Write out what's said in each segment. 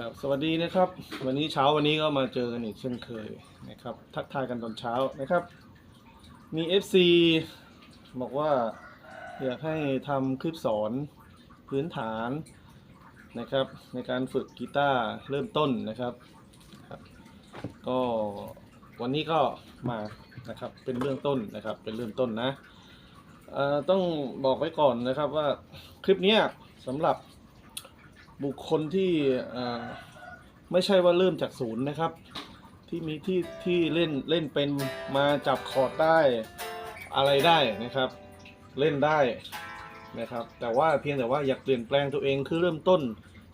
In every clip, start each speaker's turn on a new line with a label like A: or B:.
A: ครับสวัสดีนะครับ วันนี้เช้าวันนี้ก็มาเจอกันอีกเช่นเคยนะครับ ทักทายกันตอนเช้านะครับ มี FC บอกว่าอยากให้ทำคลิปสอนพื้นฐานนะครับ ในการฝึกกีตาร์เริ่มต้นนะครับครับ ก็วันนี้ก็มานะครับเป็นเรื่องต้นนะครับเป็นเริ่มต้นนะต้องบอกไว้ก่อนนะครับว่าคลิปนี้สำหรับ บุคคลที่ไม่ใช่ว่าเริ่มจากศูนย์นะครับ ที่มีที่ที่เล่นเล่นเป็นมาจับคอร์ดได้อะไรได้นะครับ เล่นได้นะครับ แต่ว่าเพียงแต่ว่าอยากเปลี่ยนแปลงตัวเองคือเริ่มต้น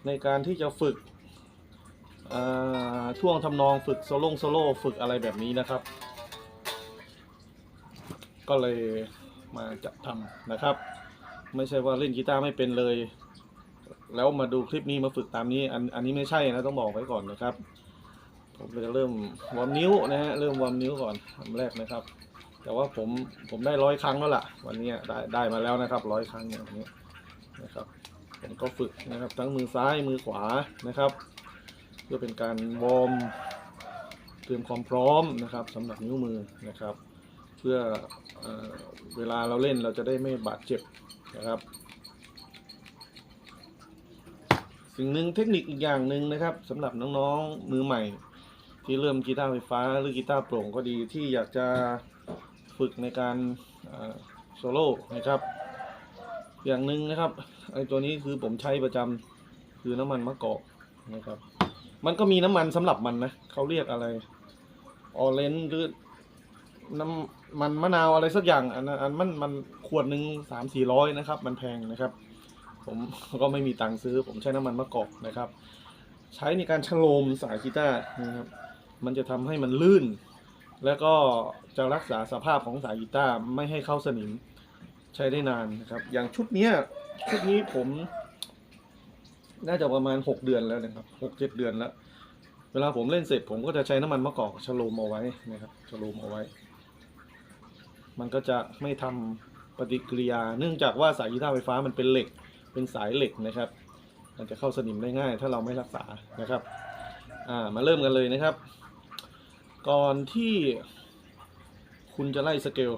A: ในการที่จะฝึกเอ่อท่วงทำนองฝึกโซโล่โซโล่ฝึกอะไรแบบนี้นะครับ ก็เลยมาจับทำนะครับ ไม่ใช่ว่าเล่นกีตาร์ไม่เป็นเลย แล้วมาดูคลิปนี้มาฝึกตามนี้ อันอันนี้ไม่ใช่นะต้องบอกไว้ก่อนนะครับ ผมจะเริ่มวอร์มนิ้วนะฮะเริ่มวอร์มนิ้วก่อนอันแรกนะครับ แต่ว่าผมผมได้ร้อยครั้งแล้วล่ะ วันนี้ได้ได้มาแล้วนะครับร้อยครั้งอย่างนี้นะครับผมก็ฝึกนะครับทั้งมือซ้ายมือขวานะครับเพื่อเป็นการวอร์มเตรียมความพร้อมนะครับสำหรับนิ้วมือนะครับ เพื่อเอเวลาเราเล่นเราจะได้ไม่บาดเจ็บนะครับ สิ่งหนึ่งเทคนิคอีกอย่างหนึ่งนะครับสำหรับน้องๆมือใหม่ ที่เริ่มกีตาร์ไฟฟ้าหรือกีตาร์โปร่งก็ดีที่อยากจะฝึกในการโซโล่นะครับ อย่างหนึ่งนะครับไอตัวนี้คือผมใช้ประจำคือน้ำมันมะกอกนะครับ มันก็มีน้ำมันสำหรับมันนะเขาเรียกอะไรออเรนหรือน้ำมันมะนาวอะไรสักอย่างอันนั้นอันมันมันขวดหนึ่งสามสี่ร้อยนะครับ มันแพงนะครับ ผมก็ไม่มีตังค์ซื้อ ผมใช้น้ำมันมะกอกนะครับ ใช้ในการชโลมสายกีตาร์นะครับ มันจะทำให้มันลื่น แล้วก็จะรักษาสภาพของสายกีตาร์ไม่ให้เข้าสนิม ใช้ได้นานนะครับ อย่างชุดเนี้ยชุดนี้ผม น่าจะประมาณหกเดือนแล้วนะครับหกเจ็ดเดือนแล้วเวลาผมเล่นเสร็จผมก็จะใช้น้ำมันมะกอกชโลมเอาไว้นะครับชโลมเอาไว้ มันก็จะไม่ทำปฏิกิริยา เนื่องจากว่าสายกีตาร์ไฟฟ้ามันเป็นเหล็ก เป็นสายเหล็กนะครับ มันจะเข้าสนิมได้ง่าย ถ้าเราไม่รักษานะครับอ่ามาเริ่มกันเลยนะครับ ก่อนที่คุณจะไล่สเกล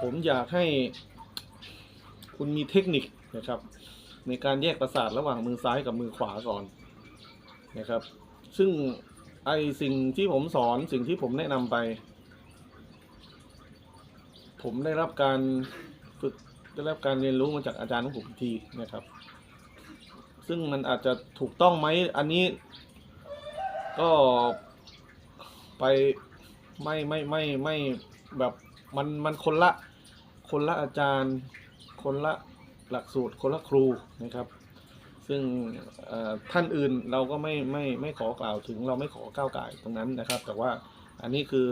A: ผมอยากให้คุณมีเทคนิคนะครับ ในการแยกประสาทระหว่างมือซ้ายกับมือขวาก่อนนะครับ ซึ่งไอสิ่งที่ผมสอนสิ่งที่ผมแนะนำไป ผมได้รับการฝึก ได้รับการเรียนรู้มาจากอาจารย์ของผมอีกทีนะครับ ซึ่งมันอาจจะถูกต้องไหมอันนี้ ก็ไปไม่ไม่ไม่ไม่แบบมันมันคนละคนละอาจารย์ คนละหลักสูตรคนละครูนะครับ ซึ่งท่านอื่นเราก็ไม่ไม่ไม่ขอกล่าวถึงเราไม่ขอก้าวไก่ตรงนั้นนะครับ แต่ว่าอันนี้คือ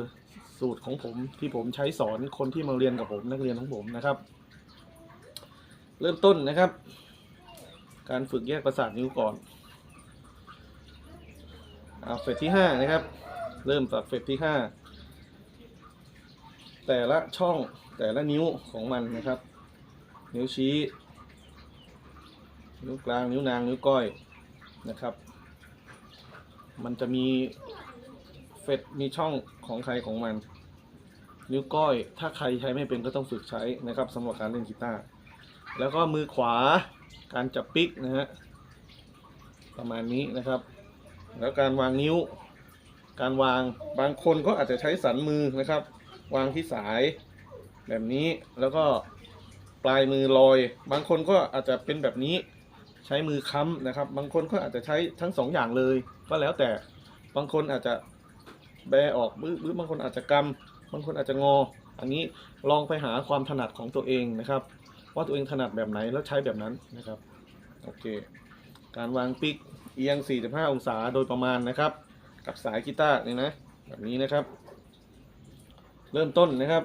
A: สูตรของผมที่ผมใช้สอนคนที่มาเรียนกับผมนักเรียนของผมนะครับ เริ่มต้นนะครับ การฝึกแยกประสาทนิ้วก่อนเอาเฟสที่ห้านะครับ เริ่มจากเฟสที่ห้าแต่ละช่องแต่ละนิ้วของมันนะครับ นิ้วชี้ นิ้วกลางนิ้วนางนิ้วก้อยนะครับ มันจะมีเฟดมีช่องของใครของมัน นิ้วก้อย ถ้าใครใช้ไม่เป็นก็ต้องฝึกใช้นะครับสำหรับการเล่นกีตาร์ แล้วก็มือขวาการจับปิกนะฮะประมาณนี้นะครับ แล้วการวางนิ้ว การวางบางคนก็อาจจะใช้สันมือนะครับ วางที่สายแบบนี้แล้วก็ปลายมือลอย บางคนก็อาจจะเป็นแบบนี้ใช้มือค้ำนะครับ บางคนก็อาจจะใช้ทั้งสองอย่างเลย ก็แล้วแต่บางคนอาจจะแบออกหรือหรือบางคนอาจจะกำบางคนอาจจะงอ อันนี้ลองไปหาความถนัดของตัวเองนะครับ ว่าตัวเองถนัดแบบไหนแล้วใช้แบบนั้นนะครับ โอเค การวางปิกเอียง 45 องศาโดยประมาณนะครับ กับสายกีตาร์นี่นะ แบบนี้นะครับ เริ่มต้นนะครับ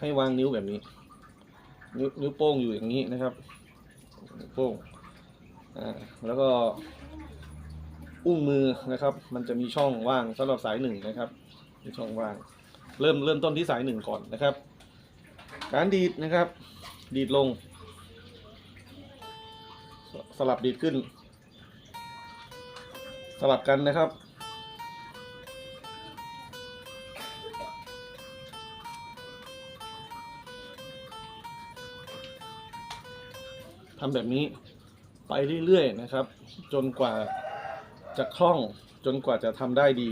A: ให้วางนิ้วแบบนี้ นิ้วนิ้วโป้งอยู่อย่างนี้นะครับนิ้วโป้งอ่าแล้วก็อุ้งมือนะครับ มันจะมีช่องว่างสำหรับสายหนึ่งนะครับมีช่องว่าง เริ่มเริ่มต้นที่สายหนึ่งก่อนนะครับ การดีดนะครับ ดีดลง สลับดีดขึ้น สลับกันนะครับ ทำแบบนี้ไปเรื่อยๆนะครับ จนกว่าจะคล่องจนกว่าจะทำได้ดี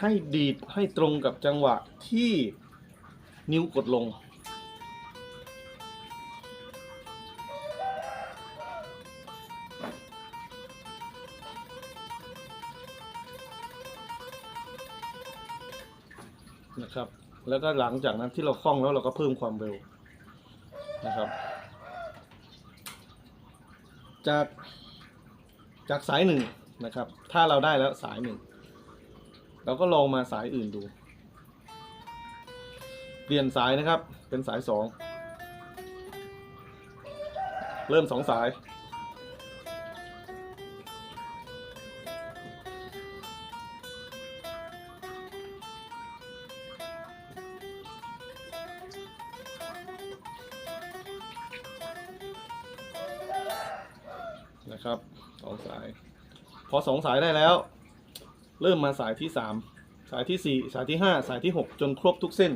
A: ให้ดีดให้ตรงกับจังหวะที่นิ้วกดลง นะครับ แล้วก็หลังจากนั้นที่เราคล่องแล้วเราก็เพิ่มความเร็วนะครับ จากจากสายหนึ่งนะครับ ถ้าเราได้แล้วสายหนึ่ง เราก็ลองมาสายอื่นดู เปลี่ยนสายนะครับ เป็นสายสอง เริ่มสองสาย นะครับสองสาย พอสองสายได้แล้ว เริ่มมาสายที่สามสายที่สี่สายที่ห้าสายที่หกจนครบทุกเส้น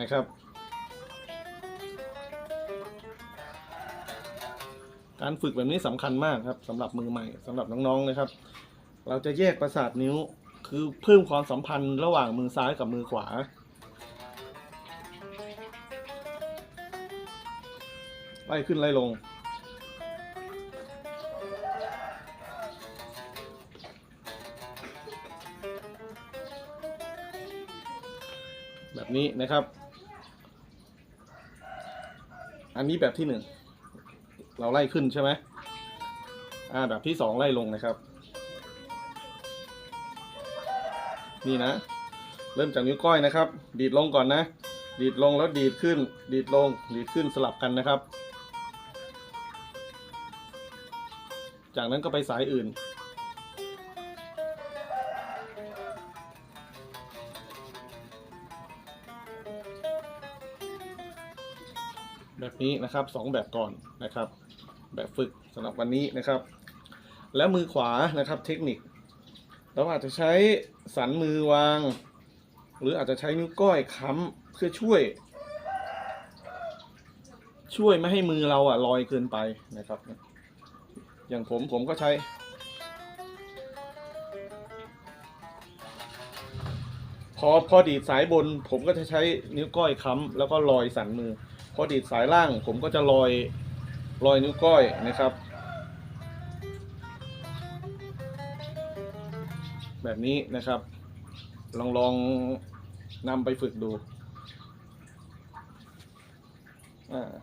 A: นะครับ การฝึกแบบนี้สำคัญมากครับสำหรับมือใหม่สำหรับน้องๆนะครับ เราจะแยกประสาทนิ้วคือเพิ่มความสัมพันธ์ระหว่างมือซ้ายกับมือขวาไล่ขึ้นไล่ลง แบบนี้นะครับ อันนี้แบบที่หนึ่งเราไล่ขึ้นใช่ไหมอ่าแบบที่สองไล่ลงนะครับ นี่นะ เริ่มจากนิ้วก้อยนะครับ ดีดลงก่อนนะ ดีดลงแล้วดีดขึ้น ดีดลง ดีดขึ้นสลับกันนะครับ จากนั้นก็ไปสายอื่น แบบนี้นะครับสองแบบก่อนนะครับ แบบฝึกสำหรับวันนี้นะครับ แล้วมือขวานะครับเทคนิค เราอาจจะใช้สันมือวาง หรืออาจจะใช้นิ้วก้อยค้ำเพื่อช่วย ช่วยไม่ให้มือเราอะลอยเกินไปนะครับ อย่างผมผมก็ใช้พอพอดีดสายบนผมก็จะใช้นิ้วก้อยค้ำแล้วก็ลอยสันมือ พอดีดสายล่างผมก็จะลอยลอยนิ้วก้อยนะครับ แบบนี้นะครับ ลองลองนำไปฝึกดู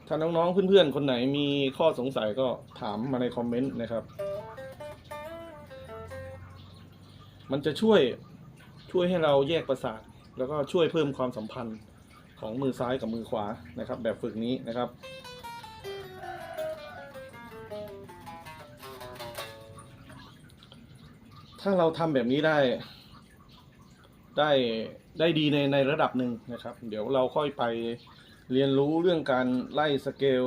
A: ถ้าน้องๆเพื่อนๆ คนไหนมีข้อสงสัยก็ถามมาในคอมเมนต์นะครับ มันจะช่วยช่วยให้เราแยกประสาท แล้วก็ช่วยเพิ่มความสัมพันธ์ ของมือซ้ายกับมือขวานะครับ แบบฝึกนี้นะครับ ถ้าเราทำแบบนี้ได้ ได้ได้ดีในในระดับหนึ่งนะครับ เดี๋ยวเราค่อยไปเรียนรู้เรื่องการไล่สเกล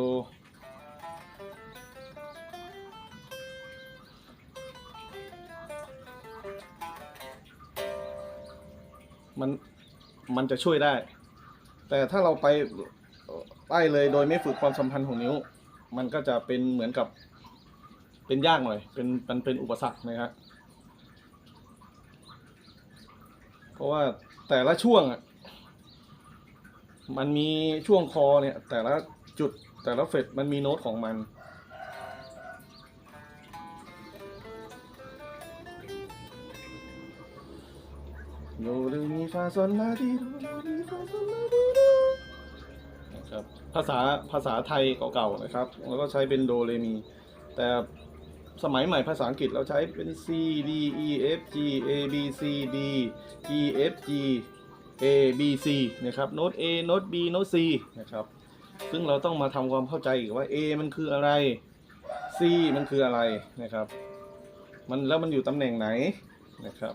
A: มันมันจะช่วยได้ แต่ถ้าเราไปไล่เลยโดยไม่ฝึกความสัมพันธ์ของนิ้ว มันก็จะเป็นเหมือนกับเป็นยากหน่อย เป็นมันเป็นอุปสรรคนะครับเพราะว่าแต่ละช่วงอะมันมีช่วงคอเนี่ย แต่ละจุดแต่ละเฟดมันมีโน้ตของมันโดเรมีฟาซอนลาดีโดเรมีฟาซอนลา ครับภาษาภาษาไทยเก่าๆนะครับ แล้วก็ใช้เป็นโดเรมี แต่สมัยใหม่ภาษาอังกฤษเราใช้เป็น C D E F G A B C D E F G A B C นะครับโน้ต A โน้ต B โน้ต C นะครับ ซึ่งเราต้องมาทำความเข้าใจอีกว่า A มันคืออะไร C มันคืออะไรนะครับ มันแล้วมันอยู่ตำแหน่งไหนนะครับ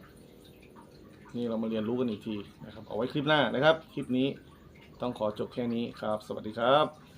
A: นี่เรามาเรียนรู้กันอีกทีนะครับ เอาไว้คลิปหน้านะครับ คลิปนี้ ต้องขอจบแค่นี้ครับ สวัสดีครับ